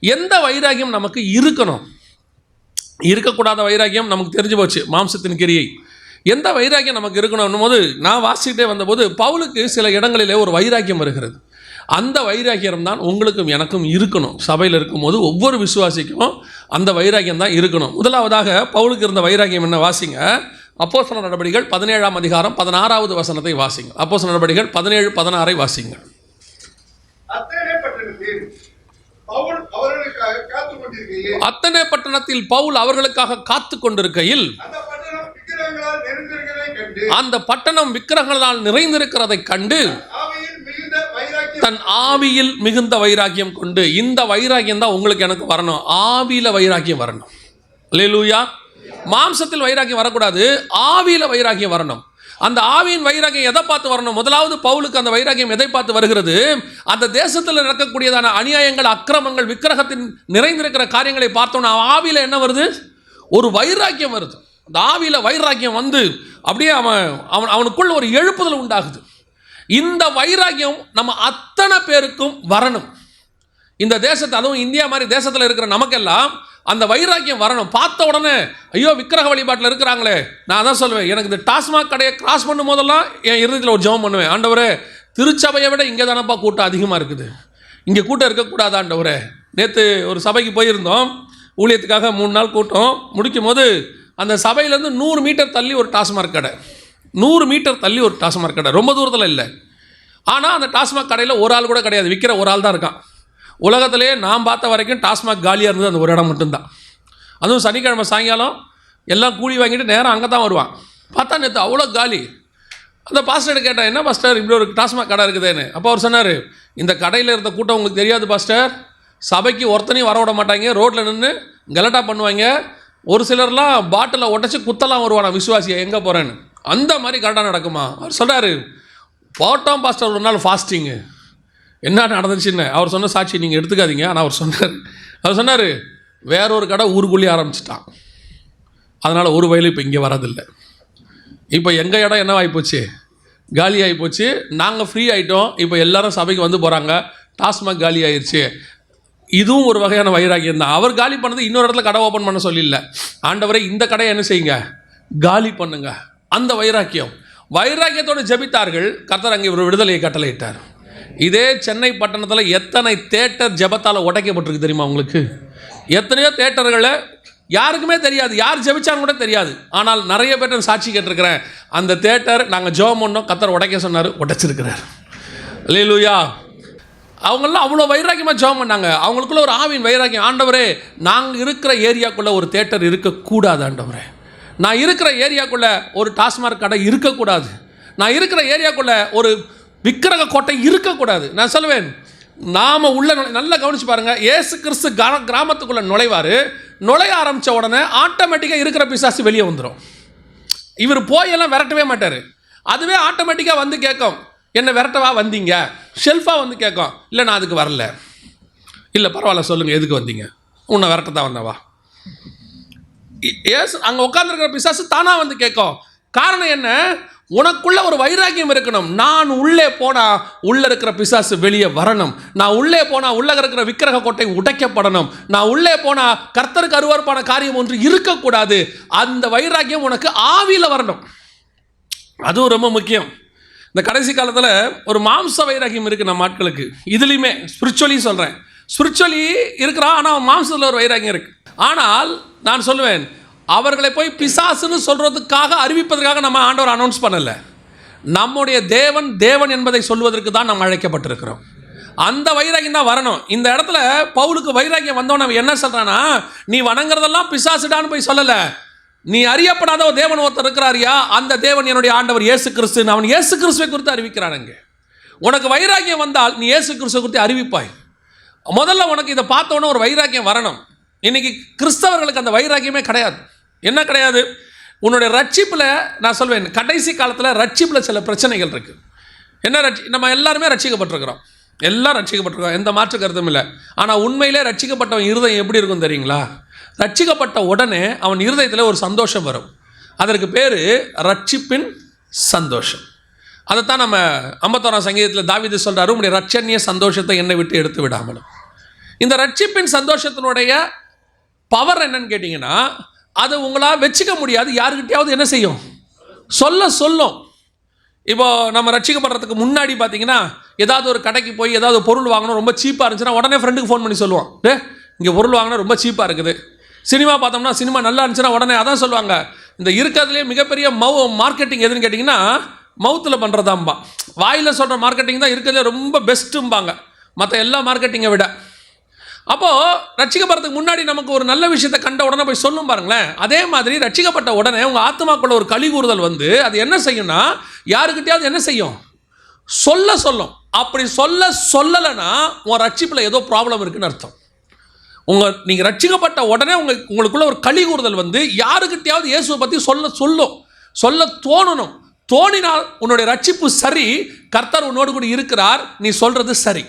எந்த வைராகியம் நமக்கு இருக்கணும்? இருக்கக்கூடாத வைராகியம் நமக்கு தெரிஞ்சு போச்சு மாம்சத்தின் கிரியை. எந்த வைராகியம் நமக்கு இருக்கணும் போது நான் வாசிக்கிட்டே வந்தபோது பவுலுக்கு சில இடங்களிலே ஒரு வைராக்கியம் வருகிறது. அந்த வைராக்கியம் தான் உங்களுக்கும் எனக்கும் இருக்கணும். சபையில் இருக்கும்போது ஒவ்வொரு விசுவாசிக்கும் அந்த வைராக்கியம் தான் இருக்கணும். முதலாவதாக பவுலுக்கு இருந்த வைராக்கியம் என்ன? வாசிங்க. அப்போசன நடவடிக்கைகள் பதினேழாம் அதிகாரம் பதினாறாவது வசனத்தை வாசிங்க. அப்போஸ்தல நடவடிக்கைகள் பதினேழு பதினாறை வாசிங்க அத்தனை பட்டணத்தில் பவுல் அவர்களுக்காக காத்துக் கொண்டிருக்கையில் அத்தனை பட்டணத்தில் பவுல் அவர்களுக்காக காத்து கொண்டிருக்கையில் அந்த பட்டணம் விக்கிரகங்களால் நிறைந்திருக்கிறதை கண்டு தன் ஆவியில் மிகுந்த வைராக்கியம் கொண்டு இந்த வைராக்கியம் தான் உங்களுக்கு எனக்கு வரணும். ஆவியில வைராக்கியம் வரணும். லேலூயா மாம்சத்தில் வைராக்கியம் வரக்கூடாது. ஆவியில வைராக்கியம் வரணும். அந்த ஆவியின் வைராகியம் எதை பார்த்து வரணும்? முதலாவது பவுலுக்கு அந்த வைராக்கியம் எதை பார்த்து வருகிறது? அந்த தேசத்தில் நடக்கக்கூடியதான அநியாயங்கள் அக்கிரமங்கள் விக்கிரகத்தின் நிறைந்திருக்கிற காரியங்களை பார்த்தோன்னா ஆவியில் என்ன வருது? ஒரு வைராக்கியம் வருது. அந்த ஆவியில் வைராக்கியம் வந்து அப்படியே அவன் அவன் அவனுக்குள் ஒரு எழுப்புதல் உண்டாகுது. இந்த வைராக்கியம் நம்ம அத்தனை பேருக்கும் வரணும். இந்த தேசத்தை அதுவும் இந்தியா மாதிரி தேசத்தில் இருக்கிற நமக்கெல்லாம் அந்த வைராக்கியம் வரணும். பார்த்த உடனே ஐயோ விக்கிரக வழிபாட்டில் இருக்கிறாங்களே. நான் அதான் சொல்லுவேன் எனக்கு இந்த டாஸ்மாக் கடையை கிராஸ் பண்ணும் போதெல்லாம் என் இறுதியில் ஒரு ஜெபம் பண்ணுவேன். ஆண்டவரே திருச்சபையை விட இங்கே தானப்பா கூட்டம் அதிகமாக இருக்குது. இங்கே கூட்டம் இருக்கக்கூடாது ஆண்டவரே. நேற்று ஒரு சபைக்கு போயிருந்தோம். ஊழியத்துக்காக மூணு நாள் கூட்டம். முடிக்கும் போது அந்த சபையிலேருந்து நூறு மீட்டர் தள்ளி ஒரு டாஸ்மாக் கடை. நூறு மீட்டர் தள்ளி ஒரு டாஸ்மாக் கடை. ரொம்ப தூரத்தில் இல்லை. ஆனால் அந்த டாஸ்மாக் கடையில் ஒரு ஆள் கூட கிடையாது. விற்கிற ஒரு ஆள் தான் இருக்கான். உலகத்திலே நான் பார்த்த வரைக்கும் டாஸ்மாக் காலியாக இருந்தது அந்த ஒரு இடம் மட்டும்தான். அதுவும் சனிக்கிழமை சாயங்காலம் எல்லாம் கூலி வாங்கிட்டு நேரம் அங்கே தான் வருவான். பார்த்தா நேற்று அவ்வளோ காலி. அந்த பாஸ்டர் கேட்டேன் என்ன பாஸ்டர் இப்படி ஒரு டாஸ்மாக் கடை இருக்குதுன்னு? அப்போ அவர் சொன்னார் இந்த கடையில் இருந்த கூட்டம் உங்களுக்கு தெரியாது பாஸ்டர். சபைக்கு ஒருத்தனையும் வர விட மாட்டாங்க. ரோட்டில் நின்று கலட்டா பண்ணுவாங்க. ஒரு சிலர்லாம் பாட்டிலை உடச்சி குத்தலாம் வருவானா விசுவாசியை எங்கே போகிறேன்னு அந்த மாதிரி கரெக்டாக நடக்குமா? அவர் சொல்கிறாரு போட்டோம் பாஸ்டர் ஒரு நாள் ஃபாஸ்டிங்கு என்ன நடந்துச்சுன்னு அவர் சொன்ன சாட்சி நீங்கள் எடுத்துக்காதீங்க. ஆனால் அவர் சொன்னார். அவர் சொன்னார் வேற ஒரு கடை ஊருக்குள்ளேயே ஆரம்பிச்சிட்டான். அதனால் ஒரு வயலும் இப்போ இங்கே வரதில்லை இப்போ எங்கள் இடம் என்ன ஆகிப்போச்சு காலி ஆகிப்போச்சு நாங்கள் ஃப்ரீ ஆகிட்டோம் இப்போ எல்லாரும் சபைக்கு வந்து போகிறாங்க டாஸ்மாக் காலி ஆயிடுச்சு இதுவும் ஒரு வகையான வைராக்கியம் தான். அவர் காலி பண்ணது இன்னொரு இடத்துல கடை ஓப்பன் பண்ண சொல்லில்ல. ஆண்டவரை இந்த கடையை என்ன செய்யுங்க? காலி பண்ணுங்க. அந்த வைராக்கியம். வைராக்கியத்தோடு ஜபித்தார்கள். கர்த்தர் அங்கே ஒரு விடுதலையை கட்டளையிட்டார். இதே சென்னை பட்டணத்தில் எத்தனை தேட்டர் ஜெபத்தால் உடைக்கப்பட்டிருக்கு தெரியுமா உங்களுக்கு? எத்தனையோ தேட்டர்களை யாருக்குமே தெரியாது. யார் ஜெபிச்சான்னு கூட தெரியாது. ஆனால் நிறைய பேர்ட்ட சாட்சி கேட்டிருக்கிறேன். அந்த தேட்டர் நாங்கள் ஜெபம் பண்ணோம். கத்தர் உடைக்க சொன்னார். உடைச்சிருக்கிறார். லேலூயா அவங்கெல்லாம் அவ்வளோ வைராக்கியமாக ஜெபம் பண்ணாங்க. அவங்களுக்குள்ள ஒரு ஆவின் வைராக்கியம். ஆண்டவரே நாங்கள் இருக்கிற ஏரியாக்குள்ளே ஒரு தேட்டர் இருக்கக்கூடாது ஆண்டவரே. நான் இருக்கிற ஏரியாக்குள்ளே ஒரு டாஸ்மாக் கடை இருக்கக்கூடாது. நான் இருக்கிற ஏரியாக்குள்ளே ஒரு விக்கிரக கோட்டை இருக்கக்கூடாது. நான் சொல்லுவேன் நாம் உள்ள நுழை- நல்லா கவனிச்சு பாருங்க. ஏசு கிறிஸ்து கிரா கிராமத்துக்குள்ளே நுழைவார். நுழைய ஆரம்பித்த உடனே ஆட்டோமேட்டிக்காக இருக்கிற பிசாசு வெளியே வந்துடும் இவர் போயெல்லாம் விரட்டவே மாட்டார். அதுவே ஆட்டோமேட்டிக்காக வந்து கேட்கும் என்ன விரட்டவா வந்தீங்க? ஷெல்ஃபாக வந்து கேட்கும் இல்லை நான் அதுக்கு வரல. இல்லை பரவாயில்ல சொல்லுங்கள் எதுக்கு வந்தீங்க? உன்னை விரட்டத்தான் வந்தவா? ஏசு அங்கே உட்காந்துருக்கிற பிசாசு தானாக வந்து கேட்கும். காரணம் என்ன? உனக்குள்ள ஒரு வைராக்கியம் இருக்கணும். நான் உள்ளே போனா உள்ள இருக்கிற பிசாசு வெளியே வரணும். நான் உள்ளே போனா உள்ள இருக்கிற விக்கிரக கோட்டை உடைக்கப்படணும். நான் உள்ளே போனா கர்த்தருக்கு அருவருப்பான காரியம் ஒன்று இருக்கக்கூடாது. அந்த வைராக்கியம் உனக்கு ஆவியில் வரணும். அதுவும் ரொம்ப முக்கியம். இந்த கடைசி காலத்தில் ஒரு மாம்ச வைராக்கியம் இருக்குது நம்ம ஆட்களுக்கு. இதுலேயுமே ஸ்பிரிச்சுவலி சொல்கிறேன் ஸ்பிரிச்சுவலி இருக்கிறான் ஆனால் மாம்சத்தில் ஒரு வைராக்கியம் இருக்குது ஆனால் நான் சொல்லுவேன் அவர்களை போய் பிசாசுன்னு சொல்கிறதுக்காக அறிவிப்பதற்காக நம்ம ஆண்டவர் அனௌன்ஸ் பண்ணலை. நம்முடைய தேவன் தேவன் என்பதை சொல்வதற்கு தான் நாம் அழைக்கப்பட்டிருக்கிறோம். அந்த வைராகியம் தான் வரணும். இந்த இடத்துல பவுலுக்கு வைராகியம் வந்தவன் அவன் என்ன சொல்கிறான்னா நீ வணங்குறதெல்லாம் பிசாசுடான்னு போய் சொல்லலை. நீ அறியப்படாத ஒரு தேவன் ஒருத்தர் இருக்கிறாரியா? அந்த தேவன் என்னுடைய ஆண்டவர் இயேசு கிறிஸ்து அவன் இயேசு கிறிஸ்துவை குறித்து அறிவிக்கிறானுங்க உனக்கு வைராக்கியம் வந்தால் நீ இயேசு கிறிஸ்துவை குறித்து அறிவிப்பாய். முதல்ல உனக்கு இதை பார்த்தோன்னே ஒரு வைராக்கியம் வரணும். இன்னைக்கு கிறிஸ்தவர்களுக்கு அந்த வைராக்கியமே கிடையாது. என்ன கிடையாது? உன்னுடைய ரட்சிப்பில் நான் சொல்வேன் கடைசி காலத்தில் ரட்சிப்பில் சில பிரச்சனைகள் இருக்குது என்ன ரட்சி நம்ம எல்லாருமே ரட்சிக்கப்பட்டிருக்கிறோம். எல்லாம் ரட்சிக்கப்பட்டிருக்கோம் எந்த மாற்று கருத்தும் இல்லை. ஆனால் உண்மையிலே ரட்சிக்கப்பட்டவன் இருதயம் எப்படி இருக்கும் தெரியுங்களா? ரட்சிக்கப்பட்ட உடனே அவன் இருதயத்தில் ஒரு சந்தோஷம் வரும். அதற்கு பேர் ரட்சிப்பின் சந்தோஷம். அதைத்தான் நம்ம ஐம்பத்தோராம் சங்கீதத்தில் தாவிது சொல்கிறாரு உங்களுடைய ரட்சணிய சந்தோஷத்தை என்னை விட்டு எடுத்து விடாமலும். இந்த ரட்சிப்பின் சந்தோஷத்தினுடைய பவர் என்னன்னு கேட்டிங்கன்னா அதை உங்களால் வச்சுக்க முடியாது. யாருக்கிட்டையாவது என்ன செய்யும்? சொல்ல சொல்லும். இப்போ நம்ம ரட்சிக்கப்படுறதுக்கு முன்னாடி பார்த்தீங்கன்னா ஏதாவது ஒரு கடைக்கு போய் ஏதாவது பொருள் வாங்கணும் ரொம்ப சீப்பாக இருந்துச்சுன்னா உடனே ஃப்ரெண்டுக்கு ஃபோன் பண்ணி சொல்லுவோம். டே இங்கே பொருள் வாங்கினா ரொம்ப சீப்பாக இருக்குது. சினிமா பார்த்தோம்னா சினிமா நல்லா இருந்துச்சுன்னா உடனே அதான் சொல்லுவாங்க. இந்த இருக்கிறதுலே மிகப்பெரிய மவு மார்க்கெட்டிங் எதுன்னு கேட்டிங்கன்னா மவுத்தில் பண்ணுறதாம்பா வாயில் சொல்கிற மார்க்கெட்டிங் தான் இருக்கிறதுலே ரொம்ப பெஸ்ட்டும்பாங்க மற்ற எல்லா மார்க்கெட்டிங்கை விட. அப்போது ரட்சிக்கப்படுறதுக்கு முன்னாடி நமக்கு ஒரு நல்ல விஷயத்தை கண்ட உடனே போய் சொல்லும் பாருங்களேன். அதே மாதிரி ரட்சிக்கப்பட்ட உடனே உங்கள் ஆத்மாக்குள்ள ஒரு கழி கூறுதல் வந்து அது என்ன செய்யும்னா யாருக்கிட்டையாவது என்ன செய்யும்? சொல்ல சொல்லும். அப்படி சொல்ல சொல்லலைன்னா உன் ரட்சிப்பில் ஏதோ ப்ராப்ளம் இருக்குன்னு அர்த்தம். உங்கள் நீங்கள் ரட்சிக்கப்பட்ட உடனே உங்கள் உங்களுக்குள்ள ஒரு கழி கூறுதல் வந்து யாருக்கிட்டையாவது இயேசுவை பற்றி சொல்ல சொல்லும். சொல்ல தோணணும். தோணினால் உன்னுடைய ரட்சிப்பு சரி கர்த்தர் உன்னோடு கூட இருக்கிறார் நீ சொல்கிறது சரி.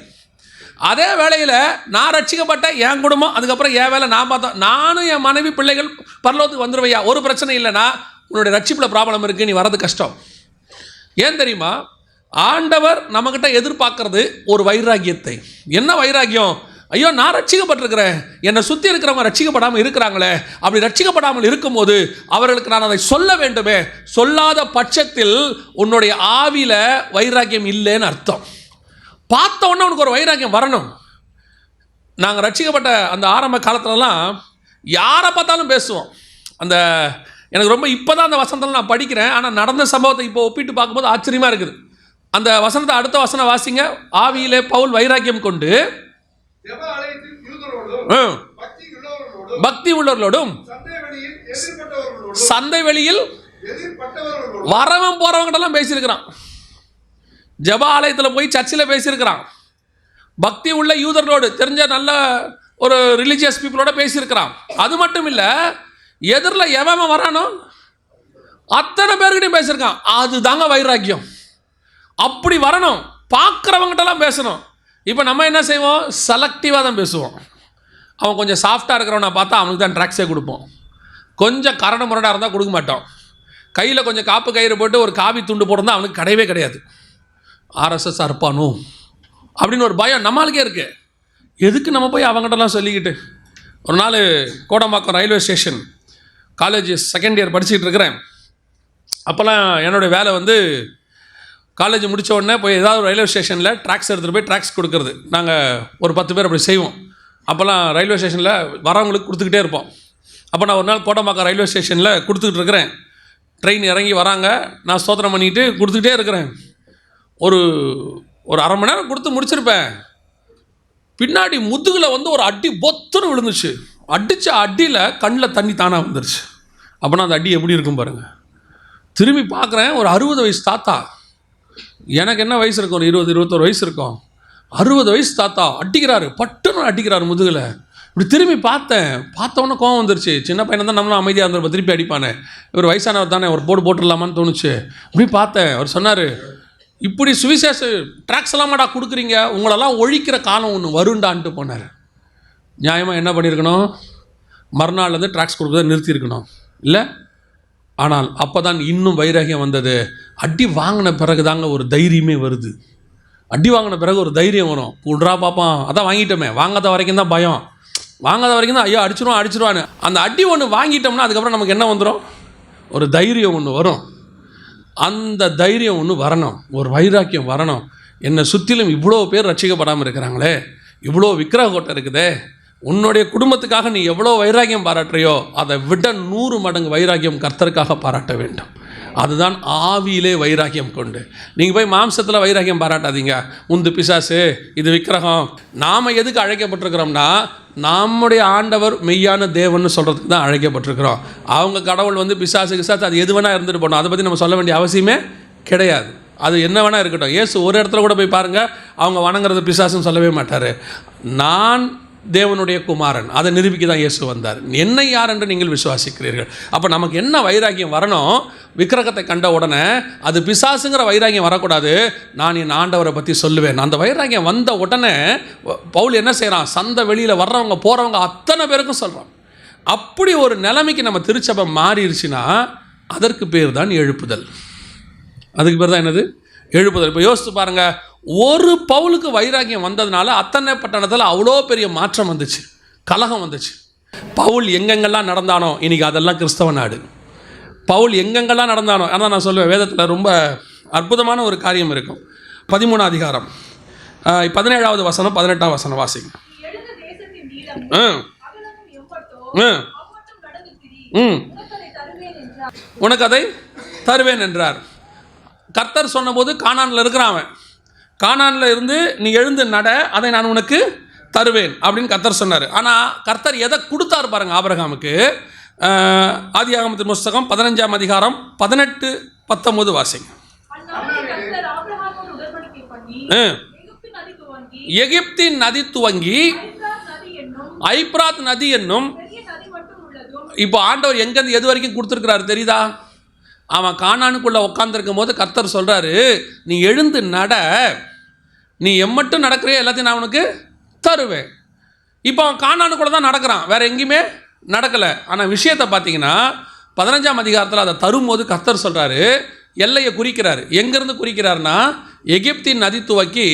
அதே வேளையில் நான் ரட்சிக்கப்பட்ட என் குடும்பம் அதுக்கப்புறம் என் வேலை நான் பார்த்தா நானும் என் மனைவி பிள்ளைகள் பரலோகத்துக்கு வந்துருவையா? ஒரு பிரச்சனை இல்லைன்னா உன்னுடைய ரட்சிப்பில் ப்ராப்ளம் இருக்குது நீ வரது கஷ்டம். ஏன் தெரியுமா? ஆண்டவர் நம்மக்கிட்ட எதிர்பார்க்கறது ஒரு வைராக்கியத்தை என்ன வைராகியம்? ஐயோ நான் ரட்சிக்கப்பட்டிருக்கிறேன். என்னை சுற்றி இருக்கிறவங்க ரட்சிக்கப்படாமல் இருக்கிறாங்களே. அப்படி ரட்சிக்கப்படாமல் இருக்கும்போது அவர்களுக்கு நான் அதை சொல்ல வேண்டுமே. சொல்லாத பட்சத்தில் உன்னுடைய ஆவியில் வைராக்கியம் இல்லைன்னு அர்த்தம். பார்த்த உடனே உனக்கு ஒரு வைராக்கியம் வரணும். நாங்கள் ரட்சிக்கப்பட்ட அந்த ஆரம்ப காலத்துலலாம் யாரை பார்த்தாலும் பேசுவோம். அந்த எனக்கு ரொம்ப இப்போ தான் அந்த வசனத்தில் நான் படிக்கிறேன். ஆனால் நடந்த சம்பவத்தை இப்போ ஒப்பிட்டு பார்க்கும்போது ஆச்சரியமாக இருக்குது. அந்த வசனத்தை அடுத்த வசனம் வாசிங்க. ஆவியிலே பவுல் வைராக்கியம் கொண்டு பக்தி உள்ளவர்களோடும் சந்தை வெளியில் வரவன் போகிறவங்ககிட்டலாம் பேசியிருக்கிறான். ஜெப ஆலயத்தில் போய் சர்ச்சில் பேசியிருக்கிறான். பக்தி உள்ள யூதர்களோடு தெரிஞ்ச நல்ல ஒரு ரிலீஜியஸ் பீப்புளோட பேசியிருக்கிறான். அது மட்டும் இல்லை எதிரில் எவன் வரானோ அத்தனை பேர்கிட்டையும் பேசியிருக்கான். அதுதாங்க வைராக்கியம். அப்படி வரணும். பார்க்குறவங்ககிட்டலாம் பேசணும். இப்போ நம்ம என்ன செய்வோம்? செலக்டிவாக தான் பேசுவோம். அவன் கொஞ்சம் சாஃப்டாக இருக்கிறவனை பார்த்தா அவனுக்கு தான் ட்ராக்ஸே கொடுப்போம். கொஞ்சம் கரண முரடாக இருந்தால் கொடுக்க மாட்டோம். கையில் கொஞ்சம் காப்பு கயிறு போட்டு ஒரு காவி துண்டு போட்டிருந்தால் அவனுக்கு கிடையவே கிடையாது. ஆர்எஸ்எஸ் அறுப்பானோ? அப்படின்னு ஒரு பயம் நம்மளுக்கே இருக்குது எதுக்கு நம்ம போய் அவங்ககிட்டலாம் சொல்லிக்கிட்டு? ஒரு நாள் Kodambakkam railway station college second year படிச்சுக்கிட்டு இருக்கிறேன். அப்போல்லாம் என்னுடைய வேலை வந்து காலேஜ் முடிச்ச உடனே போய் ஏதாவது ஒரு ரயில்வே ஸ்டேஷனில் ட்ராக்ஸ் எடுத்துகிட்டு போய் ட்ராக்ஸ் கொடுக்குறது. நாங்கள் ஒரு பத்து பேர் அப்படி செய்வோம். அப்போல்லாம் ரயில்வே ஸ்டேஷனில் வரவங்களுக்கு கொடுத்துக்கிட்டே இருப்போம். அப்போ நான் ஒரு நாள் கோட்டம்பாக்கம் ரயில்வே ஸ்டேஷனில் கொடுத்துக்கிட்டு இருக்கிறேன். ட்ரெயின் இறங்கி வராங்க. நான் சோதனை பண்ணிக்கிட்டு கொடுத்துக்கிட்டே இருக்கிறேன். ஒரு ஒரு அரை மணி நேரம் கொடுத்து முடிச்சிருப்பேன். பின்னாடி முதுகில் வந்து ஒரு அடி பொத்துன்னு விழுந்துச்சு. அடித்த அடியில் கண்ணில் தண்ணி தானாக வந்துருச்சு. அப்போனா அந்த அடி எப்படி இருக்கும் பாருங்கள் திரும்பி பார்க்குறேன் ஒரு அறுபது வயசு தாத்தா. எனக்கு என்ன வயசு இருக்கும்? ஒரு இருபது இருபத்தொரு வயசு இருக்கும். அறுபது வயசு தாத்தா அடிக்கிறாரு பட்டுன்னு அடிக்கிறாரு முதுகில். இப்படி திரும்பி பார்த்தேன் பார்த்தோன்னே கோவம் வந்துருச்சு. சின்ன பையன் தான் நம்மளும் அமைதியாக இருந்திருப்போம் திருப்பி அடிப்பானே. இவர் வயசானவர் தானே ஒரு போர்டு போட்டுடலாமான்னு தோணுச்சு. இப்படி பார்த்தேன் அவர் சொன்னார் இப்படி சுவிசேஷ ட்ராக்ஸ் எல்லாமாடா கொடுக்குறீங்க. உங்களெல்லாம் ஒழிக்கிற காலம் ஒன்று வருண்டான்ட்டு போனார். நியாயமாக என்ன பண்ணியிருக்கணும் மறுநாள்லேருந்து ட்ராக்ஸ் கொடுக்குறத நிறுத்தியிருக்கணும் இல்லை? ஆனால் அப்போ தான் இன்னும் வைராகியம் வந்தது. அடி வாங்கின பிறகு தாங்க ஒரு தைரியமே வருது. அடி வாங்கின பிறகு ஒரு தைரியம் வரும். விட்றா பார்ப்பான் அதான் வாங்கிட்டோமே. வாங்காத வரைக்கும் தான் பயம். வாங்காத வரைக்கும் தான் ஐயோ அடிச்சிருவான் அடிச்சிருவான்னு. அந்த அடி ஒன்று வாங்கிட்டோம்னா அதுக்கப்புறம் நமக்கு என்ன வந்துடும் ஒரு தைரியம் ஒன்று வரும். அந்த தைரியம் ஒன்று வரணும். ஒரு வைராக்கியம் வரணும். என்னை சுற்றிலும் இவ்வளோ பேர் ரசிக்கப்படாமல் இருக்கிறாங்களே. இவ்வளோ விக்கிரக கோட்டை இருக்குதே. உன்னுடைய குடும்பத்துக்காக நீ எவ்வளோ வைராக்கியம் பாராட்டுறியோ அதை விட நூறு மடங்கு வைராக்கியம் கர்த்தருக்காக பாராட்ட வேண்டும். அதுதான் ஆவியிலே வைராகியம் கொண்டு. நீங்கள் போய் மாம்சத்தில் வைராகியம் பாராட்டாதீங்க. உந்து பிசாசு இது விக்கிரகம். நாம் எதுக்கு அழைக்கப்பட்டிருக்கிறோம்னா நம்முடைய ஆண்டவர் மெய்யான தேவன்னு சொல்கிறதுக்கு தான் அழைக்கப்பட்டிருக்கிறோம். அவங்க கடவுள் வந்து பிசாசு பிசாசு அது எது வேணால் இருந்துட்டு போகணும். அதை பற்றி நம்ம சொல்ல வேண்டிய அவசியமே கிடையாது. அது என்ன வேணால் இருக்கட்டும். ஏசு ஒரு இடத்துல கூட போய் பாருங்கள் அவங்க வணங்குறது பிசாசுன்னு சொல்லவே மாட்டார். நான் தேவனுடைய குமாரன். அதை நிரூபிக்க தான் இயேசு வந்தார். என்னை யார் என்று நீங்கள் விசுவாசிக்கிறீர்கள்? அப்போ நமக்கு என்ன வைராக்கியம் வரணும்? விக்கிரகத்தை கண்ட உடனே அது பிசாசுங்கிற வைராக்கியம் வரக்கூடாது. நான் என் ஆண்டவரை பற்றி சொல்லுவேன். அந்த வைராக்கியம் வந்த உடனே பவுல் என்ன செய்கிறான் சந்த வெளியில் வர்றவங்க போகிறவங்க அத்தனை பேருக்கும் சொல்கிறான் அப்படி ஒரு நிலைமைக்கு நம்ம திருச்சபை மாறிடுச்சுன்னா அதற்கு பேர் தான் எழுப்புதல். அதுக்கு பேர் தான் என்னது? எழுப்புதல். இப்போ யோசித்து பாருங்கள் ஒரு பவுலுக்கு வைராக்கியம் வந்ததுனால அத்தனை பட்டணத்தில் அவ்வளோ பெரிய மாற்றம் வந்துச்சு. கலகம் வந்துச்சு. பவுல் எங்கெங்கெல்லாம் நடந்தானோ இன்னைக்கு அதெல்லாம் கிறிஸ்தவ நாடு. பவுல் எங்கெங்கெல்லாம் நடந்தானோ ஆனால் நான் சொல்லுவேன் வேதத்தில் ரொம்ப அற்புதமான ஒரு காரியம் இருக்கும். பதிமூணாம் அதிகாரம். பதினேழாவது வசனம் பதினெட்டாம் வசனம் வாசிங்க. உனக்கு அதை தருவேன் என்றார். கர்த்தர் சொன்னபோது கானானில் இருக்கிறான் அவன். கானானில் இருந்து நீ எழுந்து நட அதை நான் உனக்கு தருவேன் அப்படின்னு கர்த்தர் சொன்னார். ஆனால் கர்த்தர் எதை கொடுத்தார் பாருங்க ஆபிரகாமுக்கு. ஆஹ், ஆதியாகமத்தின் புஸ்தகம் பதினஞ்சாம் அதிகாரம் பதினெட்டு பத்தொன்பது வாசிங்க. எகிப்தின் நதி துவங்கி ஐப்ராத் நதி என்னும் இப்போ ஆண்டவர் எங்கேருந்து எது வரைக்கும் கொடுத்துருக்கிறாரு தெரியுதா? அவன் காணானுக்குள்ளே உட்காந்துருக்கும் போது கர்த்தர் சொல்கிறாரு நீ எழுந்து நட. நீ எம்மட்டும் நடக்கிறிய? எல்லாத்தையும் நான் அவனுக்கு தருவேன். இப்போ அவன் கானானுக்குள்ளே தான் நடக்கிறான். வேறு எங்கேயுமே நடக்கலை. ஆனால் விஷயத்தை பார்த்தீங்கன்னா பதினஞ்சாம் அதிகாரத்தில் அதை தரும்போது கர்த்தர் சொல்கிறாரு எல்லையை குறிக்கிறார். எங்கேருந்து குறிக்கிறாருன்னா எகிப்தின் நதி துவக்கி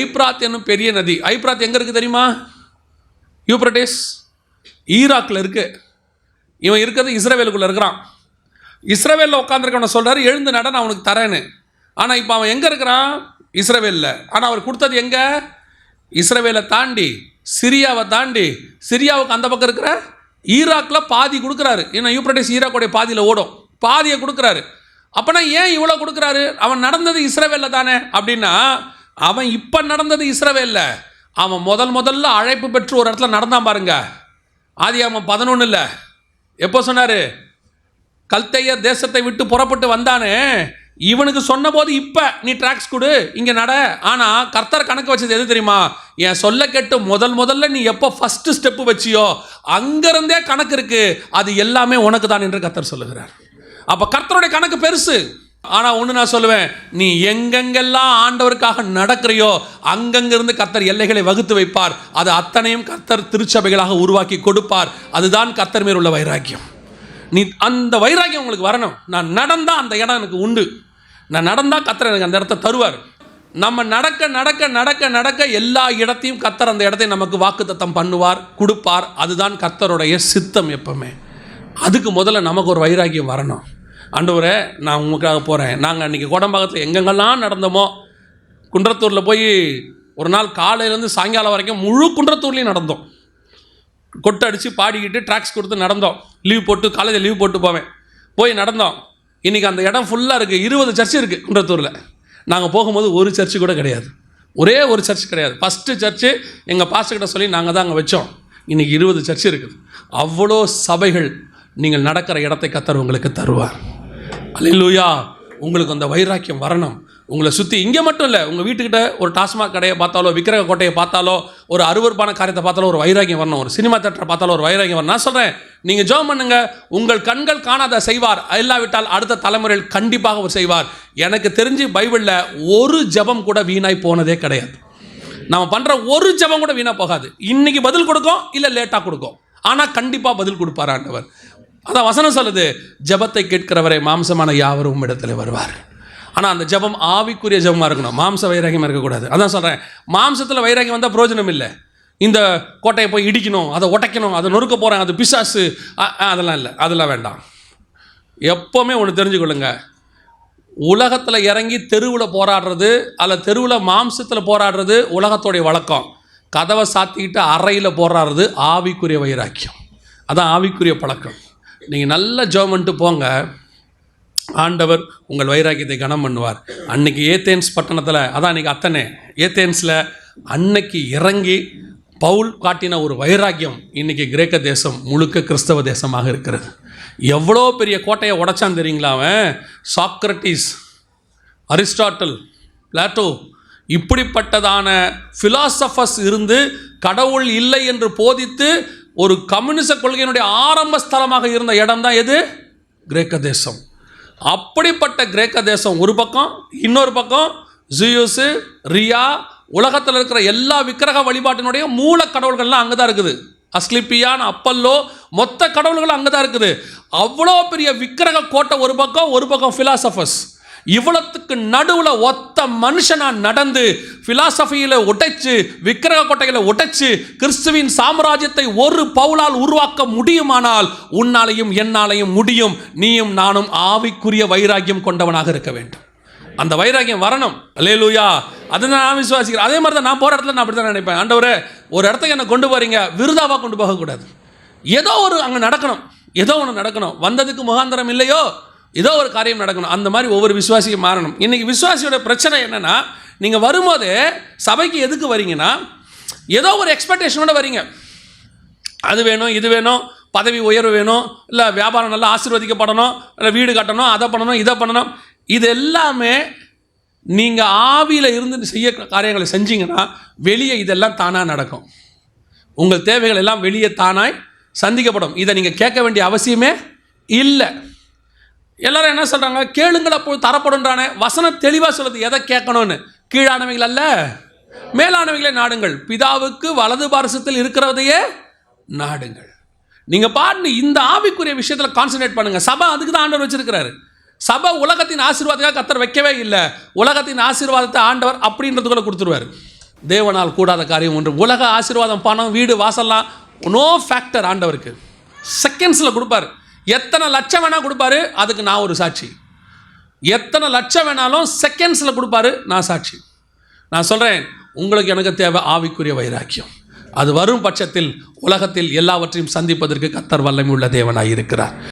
ஐப்ராத் என்னும் பெரிய நதி. ஐப்ராத் எங்கே இருக்குது தெரியுமா? யூப்ரட்டிஸ் ஈராக்கில் இருக்குது இவன் இருக்கிறது இஸ்ரேலுக்குள்ளே இருக்கிறான். இஸ்ரவேலில் உட்காந்துருக்கவனை சொல்கிறாரு எழுந்து நட நான் அவனுக்கு தரேன்னு. ஆனால் இப்போ அவன் எங்கே இருக்கிறான்? இஸ்ரவேலில். ஆனால் அவர் கொடுத்தது எங்கே? இஸ்ரவேலை தாண்டி சிரியாவை தாண்டி. சிரியாவுக்கு அந்த பக்கம் இருக்கிற ஈராக்கில் பாதி கொடுக்குறாரு. ஏன்னா யூப்ரட்டிஸ் ஈராக்குடைய பாதியில் ஓடும். பாதியை கொடுக்குறாரு. அப்போனா ஏன் இவ்வளோ கொடுக்குறாரு? அவன் நடந்தது இஸ்ரவேலில் தானே? அப்படின்னா அவன் இப்போ நடந்தது இஸ்ரவேலில். அவன் முதல் முதல்ல அழைப்பு பெற்று ஒரு இடத்துல நடந்தான் பாருங்க. ஆதி அவன் பதினொன்றில் எப்போ சொன்னார்? கல்தையர் தேசத்தை விட்டு புறப்பட்டு வந்தானே? இவனுக்கு சொன்னபோது இப்போ நீ ட்ராக்ஸ் கொடு இங்கே நட. ஆனால் கர்த்தர் கணக்கு வச்சது எது தெரியுமா? என் சொல்ல கேட்டு முதல் முதல்ல நீ எப்போ ஃபஸ்ட்டு ஸ்டெப்பு வச்சியோ அங்கேருந்தே கணக்கு இருக்கு. அது எல்லாமே உனக்கு தான் என்று கர்த்தர் சொல்லுகிறார். அப்போ கர்த்தருடைய கணக்கு பெருசு. ஆனால் ஒன்று நான் சொல்லுவேன். நீ எங்கெங்கெல்லாம் ஆண்டவருக்காக நடக்கிறையோ அங்கங்கிருந்து கர்த்தர் எல்லைகளை வகுத்து வைப்பார். அது அத்தனையும் கர்த்தர் திருச்சபைகளாக உருவாக்கி கொடுப்பார். அதுதான் கர்த்தர் மேல் உள்ள வைராக்கியம். நீ அந்த வைராக்கியம் உங்களுக்கு வரணும். நான் நடந்தால் அந்த இடம் எனக்கு உண்டு. நான் நடந்தால் கத்தர் எனக்கு அந்த இடத்த தருவார். நம்ம நடக்க நடக்க நடக்க நடக்க எல்லா இடத்தையும் கத்தர் அந்த இடத்தை நமக்கு வாக்குத்தத்தம் பண்ணுவார் கொடுப்பார். அதுதான் கத்தருடைய சித்தம் எப்பவுமே. அதுக்கு முதல்ல நமக்கு ஒரு வைராக்கியம் வரணும். ஆண்டவரே நான் உங்களுக்காக போகிறேன் நாங்கள் அன்றைக்கி கோடம்பாக்கத்தில் எங்கெங்கெல்லாம் நடந்தோமோ குன்றத்தூரில் போய் ஒரு நாள் காலையிலேருந்து சாயங்காலம் வரைக்கும் முழு குன்றத்தூர்லேயும் நடந்தோம். கொட்டு அடித்து பாடிக்கிட்டு ட்ராக்ஸ் கொடுத்து நடந்தோம். லீவ் போட்டு காலேஜில் லீவ் போட்டு போவேன். போய் நடந்தோம். இன்றைக்கி அந்த இடம் ஃபுல்லாக இருக்குது இருபது சர்ச் இருக்குது குன்றத்தூரில். நாங்கள் போகும்போது ஒரு சர்ச்சு கூட கிடையாது. ஒரே ஒரு சர்ச் கிடையாது. ஃபஸ்ட்டு சர்ச்சு எங்கள் பாஸ்டர்கிட்ட சொல்லி நாங்கள் தான் அங்கே வச்சோம். இன்றைக்கி இருபது சர்ச் இருக்குது. அவ்வளோ சபைகள் நீங்கள் நடக்கிற இடத்தை கத்தர் உங்களுக்கு தருவார். அல்லேலூயா உங்களுக்கு அந்த வைராக்கியம் வரணும். உங்களை சுற்றி இங்கே மட்டும் இல்லை உங்கள் வீட்டுக்கிட்ட ஒரு டாஸ்மாக் கடையை பார்த்தாலோ விக்கிரக கோட்டையை பார்த்தாலோ ஒரு அருவருப்பான காரியத்தை பார்த்தாலோ ஒரு வைராகியம் வரணும். ஒரு சினிமா தேட்டரை பார்த்தாலோ ஒரு வைராகியம் வரணும். நான் சொல்கிறேன் நீங்கள் ஜெபம் பண்ணுங்க. உங்கள் கண்கள் காணாத செய்வார். இல்லாவிட்டால் அடுத்த தலைமுறையில் கண்டிப்பாக அவர் செய்வார். எனக்கு தெரிஞ்சு பைபிளில் ஒரு ஜெபம் கூட வீணாய் போனதே கிடையாது. நம்ம பண்ணுற ஒரு ஜெபம் கூட வீணாக போகாது. இன்றைக்கி பதில் கொடுக்கும் இல்லை லேட்டாக கொடுக்கும். ஆனால் கண்டிப்பாக பதில் கொடுப்பார் ஆண்டவர். அதான் வசனம் சொல்லுது ஜெபத்தை கேட்கிறவரை மாம்சமான யாவரும் இடத்துல வருவார் ஆனால் அந்த ஜெபம் ஆவிக்குரிய ஜெபமாக இருக்கணும். மாம்ச வைராகியமாக இருக்கக்கூடாது. அதான் சொல்கிறேன் மாம்சத்தில் வைராகியம் வந்தால் பிரயோஜனம் இல்லை. இந்த கோட்டையை போய் இடிக்கணும் அதை உடைக்கணும் அதை நொறுக்க போகிறேன் அது பிசாசு அதெல்லாம் இல்லை. அதெல்லாம் வேண்டாம். எப்போவுமே ஒன்று தெரிஞ்சுக்கொள்ளுங்க உலகத்தில் இறங்கி தெருவில் போராடுறது அல்ல தெருவில் மாம்சத்தில் போராடுறது உலகத்தோடைய வழக்கம். கதவை சாத்திக்கிட்டு அறையில் போராடுறது ஆவிக்குரிய வைராக்கியம். அதான் ஆவிக்குரிய பழக்கம். நீங்கள் நல்ல ஜெபம் பண்ணிட்டு போங்க. ஆண்டவர் உங்கள் வைராக்கியத்தை கனம் பண்ணுவார். அன்னைக்கு ஏத்தேன்ஸ் பட்டணத்தில் அதான் அன்றைக்கி அத்தனை ஏத்தேன்ஸில் அன்னைக்கு இறங்கி பவுல் காட்டின ஒரு வைராக்கியம் இன்னைக்கு கிரேக்க தேசம் முழுக்க கிறிஸ்தவ தேசமாக இருக்கிறது. எவ்வளோ பெரிய கோட்டையை உடைச்சான் தெரியுங்களா அவன்? சாக்ரட்டிஸ் அரிஸ்டாட்டல் பிளாட்டோ இப்படிப்பட்டதான ஃபிலாசபர்ஸ் இருந்து கடவுள் இல்லை என்று போதித்து ஒரு கம்யூனிச கொள்கையினுடைய ஆரம்ப ஸ்தலமாக இருந்த இடம் தான் எது? கிரேக்க தேசம். அப்படிப்பட்ட கிரேக்க தேசம் ஒரு பக்கம் இன்னொரு பக்கம் ஜியூஸு ரியா உலகத்தில் இருக்கிற எல்லா விக்கிரக வழிபாட்டினுடைய மூல கடவுள்கள்லாம் அங்கே தான் இருக்குது. அஸ்லிப்பியான் அப்பல்லோ மொத்த கடவுள்களும் அங்கே தான் இருக்குது. அவ்வளோ பெரிய விக்கிரக கோட்டை ஒரு பக்கம் ஒரு பக்கம் ஃபிலாசபர்ஸ் இவ்வளத்துக்கு நடுவில் ஒத்த மனுஷனாக நடந்து பிலாசபியில் உடைச்சு விக்கிரக கொட்டைகளை உடைச்சு கிறிஸ்துவின் சாம்ராஜ்யத்தை ஒரு பவுலால் உருவாக்க முடியுமானால் உன்னாலையும் என்னாலையும் முடியும். நீயும் நானும் ஆவிக்குரிய வைராக்கியம் கொண்டவனாக இருக்க வேண்டும். அந்த வைராக்கியம் வரணும். அல்லேலூயா. அதுதான் நான் விசுவாசிக்கிறேன். அதே மாதிரி தான் நான் போகிற இடத்துல நான் அப்படி தான் நினைப்பேன். ஆண்டவர் ஒரு இடத்துக்கு என்னை கொண்டு போறீங்க. விருதாவாக கொண்டு போகக்கூடாது. ஏதோ ஒரு அங்கே நடக்கணும். ஏதோ ஒன்று நடக்கணும். வந்ததுக்கு முகாந்திரம் இல்லையோ? ஏதோ ஒரு காரியம் நடக்கணும். அந்த மாதிரி ஒவ்வொரு விசுவாசியும் மாறணும். இன்றைக்கி விசுவாசியோட பிரச்சனை என்னென்னா நீங்கள் வரும்போது சபைக்கு எதுக்கு வரீங்கன்னா ஏதோ ஒரு எக்ஸ்பெக்டேஷனோட வரீங்க. அது வேணும் இது வேணும் பதவி உயர்வு வேணும் இல்லை வியாபாரம் நல்லா ஆசீர்வதிக்கப்படணும் இல்லை வீடு கட்டணும் அதை பண்ணணும் இதை பண்ணணும். இது எல்லாமே நீங்கள் ஆவியில் இருந்து செய்ய காரியங்களை செஞ்சீங்கன்னா வெளியே இதெல்லாம் தானாக நடக்கும். உங்கள் தேவைகள் எல்லாம் வெளியே தானாய் சந்திக்கப்படும். இதை நீங்கள் கேட்க வேண்டிய அவசியமே இல்லை. எல்லாரும் என்ன சொல்கிறாங்க கேளுங்கள் அப்போது தரப்படுன்றானே வசனம் தெளிவாக சொல்லுது. எதை கேட்கணும்னு? கீழானவைகள் அல்ல. மேலானவைகளை நாடுங்கள். பிதாவுக்கு வலது பாரசத்தில் இருக்கிறதையே நாடுங்கள். நீங்கள் பாட்டு இந்த ஆவிக்குரிய விஷயத்தில் கான்சன்ட்ரேட் பண்ணுங்கள் சபை அதுக்கு தான் ஆண்டவர் வச்சிருக்கிறாரு. சபை உலகத்தின் ஆசீர்வாதத்துக்காக கத்தர் வைக்கவே இல்லை. உலகத்தின் ஆசீர்வாதத்தை ஆண்டவர் அப்படின்றதுக்குள்ள கொடுத்துருவார். தேவனால் கூடாத காரியம் ஒன்று. உலக ஆசீர்வாதம் பணம் வீடு வாசல்லாம் நோ ஃபேக்டர் ஆண்டவருக்கு. செகண்ட்ஸில் கொடுப்பாரு. எத்தனை லட்சம் வேணால் கொடுப்பாரு அதுக்கு நான் ஒரு சாட்சி. எத்தனை லட்சம் வேணாலும் செகண்ட்ஸில் கொடுப்பாரு நான் சாட்சி. நான் சொல்கிறேன் உங்களுக்கு எனக்கு தேவை ஆவிக்குரிய வைராக்கியம். அது வரும் பட்சத்தில் உலகத்தில் எல்லாவற்றையும் சந்திப்பதற்கு கத்தர் வல்லமை உள்ள தேவனாக இருக்கிறார்